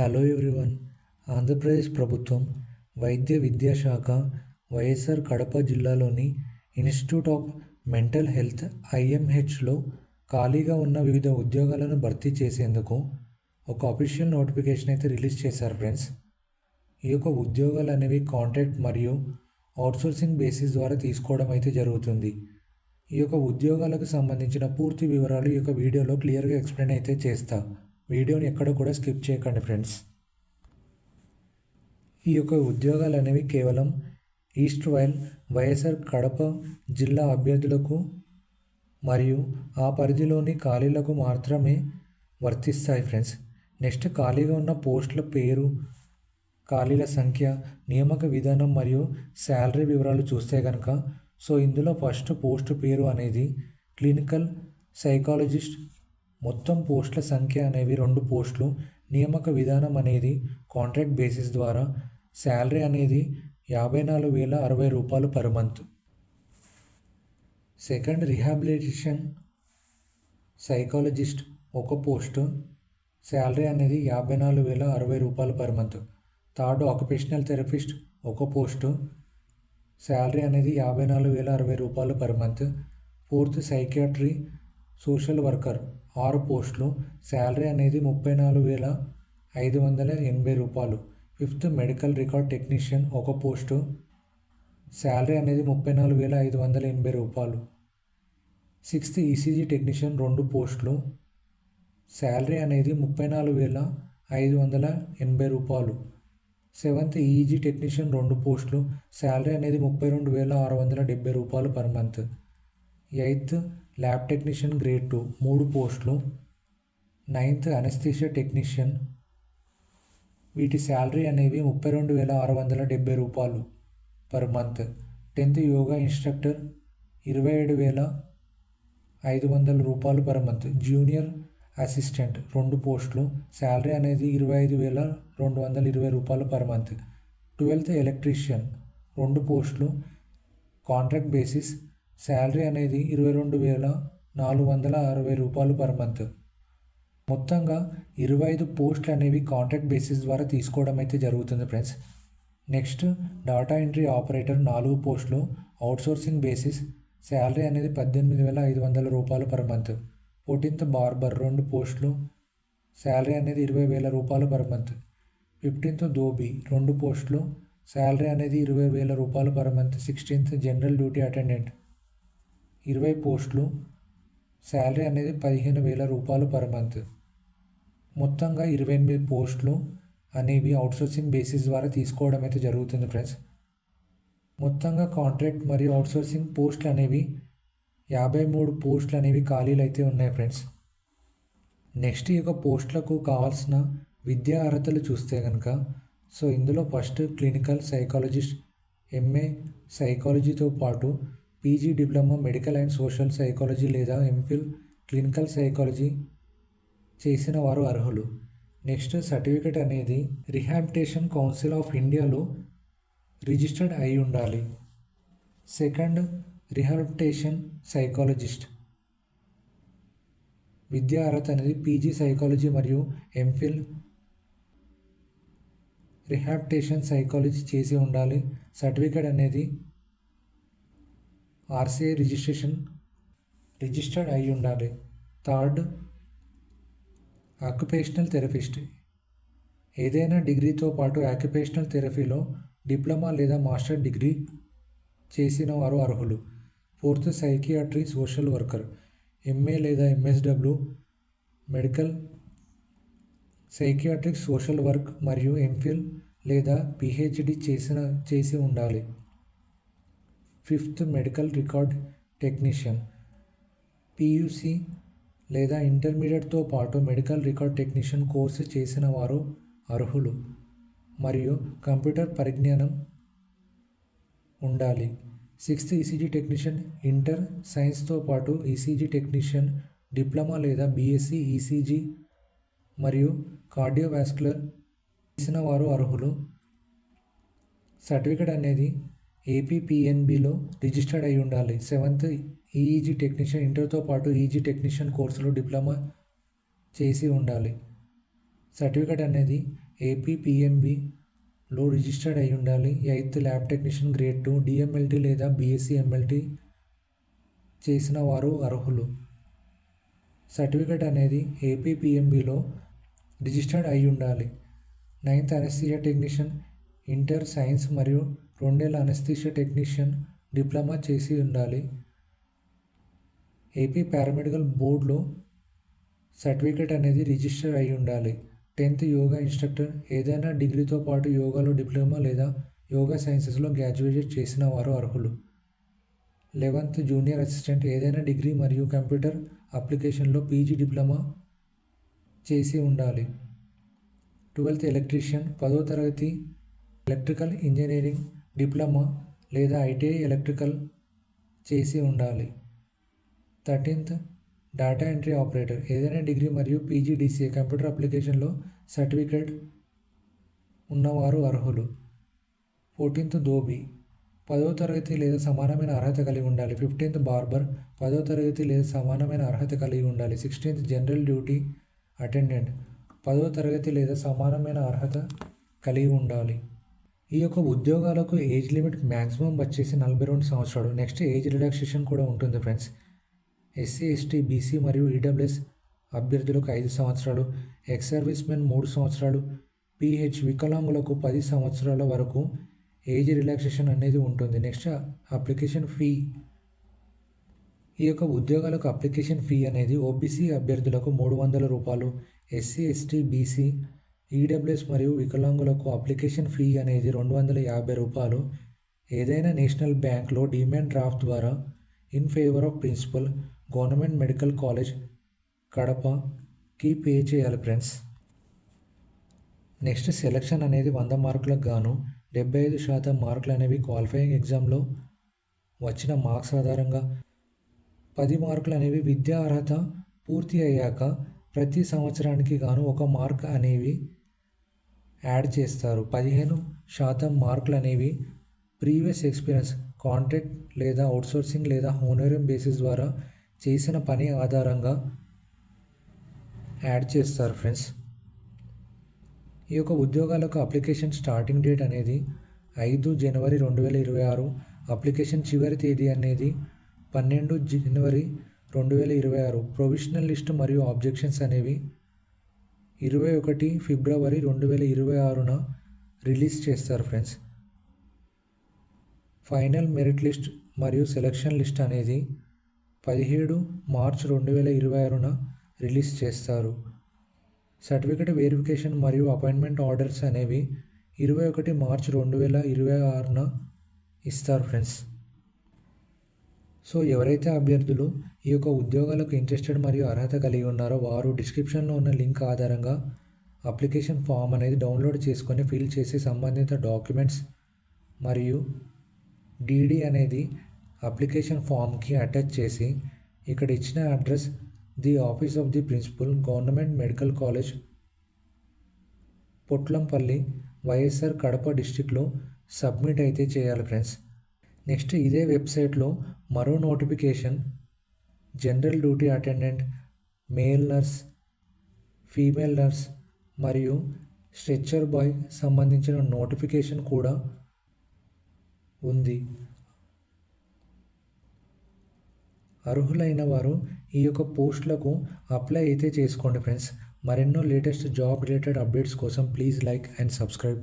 Hello everyone Andhra Pradesh ప్రభుత్వం వైద్య విద్యాశాఖ వైఎస్ఆర్ కడప జిల్లాలోని ఇన్స్టిట్యూట్ ఆఫ్ మెంటల్ హెల్త్ ఐఎంహెచ్లో ఖాళీగా ఉన్న వివిధ ఉద్యోగాలను భర్తీ చేసేందుకు ఒక అఫీషియల్ నోటిఫికేషన్ అయితే రిలీజ్ చేశారు ఫ్రెండ్స్ ఈ యొక్క ఉద్యోగాలు అనేవి కాంట్రాక్ట్ మరియు అవుట్సోర్సింగ్ బేసిస్ ద్వారా తీసుకోవడం అయితే జరుగుతుంది. ఈ యొక్క ఉద్యోగాలకు సంబంధించిన పూర్తి వివరాలు ఈ యొక్క వీడియోలో క్లియర్గా ఎక్స్ప్లెయిన్ అయితే చేస్తాను వీడియోని ఎక్కడ కూడా స్కిప్ చేయకండి ఫ్రెండ్స్. ఈ యొక్క ఉద్యోగాలు అనేవి కేవలం ఈస్ట్ వైల్ వైఎస్ఆర్ కడప జిల్లా అభ్యర్థులకు మరియు ఆ పరిధిలోని ఖాళీలకు మాత్రమే వర్తిస్తాయి ఫ్రెండ్స్. నెక్స్ట్ ఖాళీగా ఉన్న పోస్టుల పేరు ఖాళీల సంఖ్య నియామక విధానం మరియు శాలరీ వివరాలు చూస్తే కనుక సో ఇందులో ఫస్ట్ పోస్ట్ పేరు అనేది క్లినికల్ సైకాలజిస్ట్ మొత్తం పోస్టుల సంఖ్య అనేవి రెండు పోస్టులు. నియామక విధానం అనేది కాంట్రాక్ట్ బేసిస్ ద్వారా శాలరీ అనేది యాభై నాలుగు వేల అరవై రూపాయలు per month. Second rehabilitation psychologist ఒక పోస్టు. శాలరీ అనేది యాభై నాలుగు వేల అరవై రూపాయలు per month. Third occupational therapist ఒక పోస్టు. శాలరీ అనేది యాభై నాలుగు వేల అరవై రూపాయలు per month. Fourth psychiatry social worker ఆరు పోస్టులు. శాలరీ అనేది ముప్పై నాలుగు వేల ఐదు వందల ఎనభై రూపాయలు. ఫిఫ్త్ మెడికల్ రికార్డ్ టెక్నీషియన్ ఒక పోస్టు. శాలరీ అనేది ముప్పై నాలుగు వేల ఐదు వందల ఎనభై రూపాయలు. సిక్స్త్ ఈసీజీ టెక్నీషియన్ రెండు పోస్టులు. శాలరీ అనేది ముప్పై నాలుగు వేల ఐదు వందల ఎనభై రూపాయలు. సెవెంత్ ఈజీ టెక్నీషియన్ రెండు పోస్టులు. శాలరీ అనేది ముప్పై రెండు వేల ఆరు వందల డెబ్బై రూపాయలు per month. Eighth lab technician grade two మూడు పోస్టులు. Ninth anaesthesia technician. వీటి శాలరీ అనేవి ముప్పై రెండు వేల ఆరు వందల డెబ్బై రూపాయలు per month. Tenth yoga instructor ఇరవై ఏడు వేల ఐదు వందల రూపాయలు పర్ మంత్. జూనియర్ అసిస్టెంట్ రెండు పోస్టులు. శాలరీ అనేది ఇరవై ఐదు వేల రెండు వందల ఇరవై రూపాయలు పర్ మంత్. ట్వెల్త్ ఎలక్ట్రీషియన్ రెండు పోస్టులు. కాంట్రాక్ట్ బేసిస్ శాలరీ అనేది ఇరవై రెండు వేల నాలుగు వందల అరవై రూపాయలు పర్ మంత్. మొత్తంగా ఇరవై ఐదు పోస్టులు అనేవి కాంట్రాక్ట్ బేసిస్ ద్వారా తీసుకోవడం అయితే జరుగుతుంది friends. Next data entry operator నాలుగు పోస్టులు అవుట్సోర్సింగ్ బేసిస్. శాలరీ అనేది పద్దెనిమిది వేల ఐదు వందల రూపాయలు పర్ మంత్. ఫోర్టీన్త్ బార్బర్ రెండు పోస్టులు. శాలరీ అనేది ఇరవై వేల రూపాయలు పర్ మంత్. ఫిఫ్టీన్త్ దోబీ రెండు పోస్టులు. శాలరీ అనేది ఇరవై వేల రూపాయలు per month. Sixteenth general duty attendant. ఇరవై పోస్టులు శాలరీ అనేది పదిహేను వేల రూపాయలు పర్ మంత్. మొత్తంగా ఇరవై ఎనిమిది పోస్టులు అనేవి అవుట్సోర్సింగ్ బేసిస్ ద్వారా తీసుకోవడం అయితే జరుగుతుంది ఫ్రెండ్స్. మొత్తంగా కాంట్రాక్ట్ మరియు అవుట్సోర్సింగ్ పోస్టులు అనేవి యాభై మూడు పోస్టులు అనేవి ఖాళీలు అయితే ఉన్నాయి ఫ్రెండ్స్. నెక్స్ట్ ఈ యొక్క పోస్టులకు కావాల్సిన విద్యా అర్హతలు చూస్తే కనుక సో ఇందులో ఫస్ట్ క్లినికల్ సైకాలజిస్ట్ ఎంఏ సైకాలజీతో పాటు PG diploma medical and social psychology లేదా ఎంఫిల్ క్లినికల్ సైకాలజీ చేసిన వారు అర్హులు. నెక్స్ట్ సర్టిఫికేట్ అనేది రిహాబిటేషన్ కౌన్సిల్ ఆఫ్ ఇండియాలో రిజిస్టర్డ్ అయి ఉండాలి. Second rehabilitation psychologist. విద్యా అర్హత అనేది పీజీ సైకాలజీ మరియు ఎంఫిల్ రిహాబిటేషన్ సైకాలజీ చేసి ఉండాలి. సర్టిఫికేట్ అనేది ఆర్సీఐ రిజిస్ట్రేషన్ రిజిస్టర్డ్ అయి ఉండాలి. థర్డ్ ఆక్యుపేషనల్ థెరపిస్ట్ ఏదైనా డిగ్రీతో పాటు ఆక్యుపేషనల్ థెరపీలో డిప్లొమా లేదా మాస్టర్ డిగ్రీ చేసిన వారు అర్హులు. Fourth psychiatry social worker MA లేదా MSW medical psychiatric social work మరియు ఎంఫిల్ లేదా పిహెచ్డి చేసిన చేసి ఉండాలి. Fifth medical record technician PUC లేదా ఇంటర్మీడియట్తో పాటు మెడికల్ రికార్డ్ టెక్నీషియన్ కోర్సు చేసిన వారు అర్హులు. మరియు కంప్యూటర్ పరిజ్ఞానం ఉండాలి. సిక్స్త్ ఈసీజీ టెక్నీషియన్ ఇంటర్ సైన్స్తో పాటు ఈసీజీ టెక్నీషియన్ డిప్లొమా లేదా బీఎస్సీ ఈసీజీ మరియు కార్డియోవాస్కులర్ చేసిన వారు అర్హులు. సర్టిఫికేట్ అనేది ఏపీపీఎన్బిలో రిజిస్టర్డ్ అయి ఉండాలి. సెవెంత్ ఈఈజీ టెక్నీషియన్ ఇంటర్తో పాటు ఈజీ టెక్నీషియన్ కోర్సులో డిప్లొమా చేసి ఉండాలి. సర్టిఫికేట్ అనేది ఏపీపీఎంబిలో రిజిస్టర్డ్ అయి ఉండాలి. Eighth lab technician grade two DMLT లేదా బీఎస్సీ ఎంఎల్టీ చేసిన వారు అర్హులు. సర్టిఫికేట్ అనేది ఏపీపీఎంబిలో రిజిస్టర్డ్ అయి ఉండాలి. Ninth anaesthesia technician inter science మరియు రెండేళ్ళ అనస్థీషియా టెక్నీషియన్ డిప్లొమా చేసి ఉండాలి. ఏపీ పారామెడికల్ బోర్డులో సర్టిఫికేట్ అనేది రిజిస్టర్ అయి ఉండాలి. టెన్త్ యోగా ఇన్స్ట్రక్టర్ ఏదైనా డిగ్రీతో పాటు యోగాలో డిప్లొమా లేదా యోగా సైన్సెస్లో గ్రాడ్యుయేట్ చేసిన వారు అర్హులు. లెవెన్త్ జూనియర్ అసిస్టెంట్ ఏదైనా డిగ్రీ మరియు కంప్యూటర్ అప్లికేషన్లో పీజీ డిప్లొమా చేసి ఉండాలి. ట్వెల్త్ ఎలక్ట్రీషియన్ పదో తరగతి ఎలక్ట్రికల్ ఇంజనీరింగ్ డిప్లొమా లేదా ఐటీఐ ఎలక్ట్రికల్ చేసి ఉండాలి. Thirteenth data entry operator. ఏదైనా డిగ్రీ మరియు పీజీడీసీఏ కంప్యూటర్ అప్లికేషన్లో సర్టిఫికేట్ ఉన్నవారు అర్హులు. ఫోర్టీన్త్ దోబీ పదో తరగతి లేదా సమానమైన అర్హత కలిగి ఉండాలి. Fifteenth barber. పదో తరగతి లేదా సమానమైన అర్హత కలిగి ఉండాలి. Sixteenth general duty attendant. పదో తరగతి లేదా సమానమైన అర్హత కలిగి ఉండాలి. ఈ యొక్క ఉద్యోగాలకు ఏజ్ లిమిట్ మ్యాక్సిమం వచ్చేసి నలభై రెండు సంవత్సరాలు. నెక్స్ట్ ఏజ్ రిలాక్సేషన్ కూడా ఉంటుంది ఫ్రెండ్స్. ఎస్సీ ఎస్టీ బీసీ మరియు ఈడబ్ల్యూఎస్ అభ్యర్థులకు ఐదు సంవత్సరాలు. ఎక్స్ సర్వీస్ మెన్ మూడు సంవత్సరాలు. పీహెచ్ వికలాంగులకు పది సంవత్సరాల వరకు ఏజ్ రిలాక్సేషన్ అనేది ఉంటుంది. Next application fee. ఈ యొక్క ఉద్యోగాలకు అప్లికేషన్ ఫీ అనేది ఓబీసీ అభ్యర్థులకు మూడు వందల రూపాయలు. ఎస్సీ ఎస్టీ బీసీ ఈడబ్ల్యూఎస్ మరియు వికలాంగులకు అప్లికేషన్ ఫీ అనేది రెండు వందల యాభై రూపాయలు. ఏదైనా నేషనల్ బ్యాంక్లో డిమాండ్ డ్రాఫ్ట్ ద్వారా in favour of principal government medical college కడపకి pay చేయాలి ఫ్రెండ్స్. నెక్స్ట్ సెలక్షన్ అనేది వంద మార్కులకు గాను డెబ్బై ఐదు శాతం మార్కులు అనేవి క్వాలిఫైయింగ్ ఎగ్జామ్లో వచ్చిన మార్క్స్ ఆధారంగా. పది మార్కులు అనేవి విద్యా అర్హత పూర్తి అయ్యాక ప్రతి సంవత్సరానికి గాను ఒక మార్క్ అనేవి యాడ్ చేస్తారు. పదిహేను శాతం మార్కులు అనేవి ప్రీవియస్ ఎక్స్పీరియన్స్ కాంట్రాక్ట్ లేదా అవుట్సోర్సింగ్ లేదా హోనోరియం బేసిస్ ద్వారా చేసిన పని ఆధారంగా యాడ్ చేస్తారు ఫ్రెండ్స్. ఈ యొక్క ఉద్యోగాలకు అప్లికేషన్ స్టార్టింగ్ డేట్ అనేది ఐదు జనవరి రెండు వేల ఇరవై ఆరు అప్లికేషన్ చివరి తేదీ అనేది పన్నెండు జనవరి రెండు వేల ఇరవై ఆరు. ప్రొవిషనల్ లిస్ట్ మరియు ఆబ్జెక్షన్స్ అనేవి ఇరవై ఒకటి ఫిబ్రవరి రెండు వేల ఇరవై ఆరున రిలీజ్ చేస్తారు ఫ్రెండ్స్. ఫైనల్ మెరిట్ లిస్ట్ మరియు సెలక్షన్ లిస్ట్ అనేది పదిహేడు మార్చ్ రెండు వేల ఇరవై ఆరున రిలీజ్ చేస్తారు. సర్టిఫికేట్ వెరిఫికేషన్ మరియు అపాయింట్మెంట్ ఆర్డర్స్ అనేవి ఇరవై ఒకటి మార్చ్ రెండు వేల ఇరవై ఆరున ఇస్తారు ఫ్రెండ్స్. సో ఎవరైతే అభ్యర్థులు ఈ యొక్క ఉద్యోగాలకు ఇంట్రెస్టెడ్ మరియు అర్హత కలిగి ఉన్నారో వారు డిస్క్రిప్షన్లో ఉన్న లింక్ ఆధారంగా అప్లికేషన్ ఫామ్ అనేది డౌన్లోడ్ చేసుకొని ఫిల్ చేసి సంబంధిత డాక్యుమెంట్స్ మరియు డీడీ అనేది అప్లికేషన్ ఫామ్కి అటాచ్ చేసి ఇక్కడ ఇచ్చిన address the office of the principal government medical college Potlampalli YSR Kadapa డిస్టిక్లో సబ్మిట్ అయితే చేయాలి ఫ్రెండ్స్ నెక్స్ట్ ఇదే వెబ్సైట్లో మరో notification general duty attendant male nurse female nurse మరియు స్ట్రెచ్చర్ బాయ్ సంబంధించిన నోటిఫికేషన్ కూడా ఉంది. అర్హులైన వారు ఈ యొక్క పోస్టులకు అప్లై అయితే చేసుకోండి ఫ్రెండ్స్. మరెన్నో లేటెస్ట్ జాబ్ రిలేటెడ్ అప్డేట్స్ కోసం ప్లీజ్ లైక్ అండ్ సబ్స్క్రైబ్.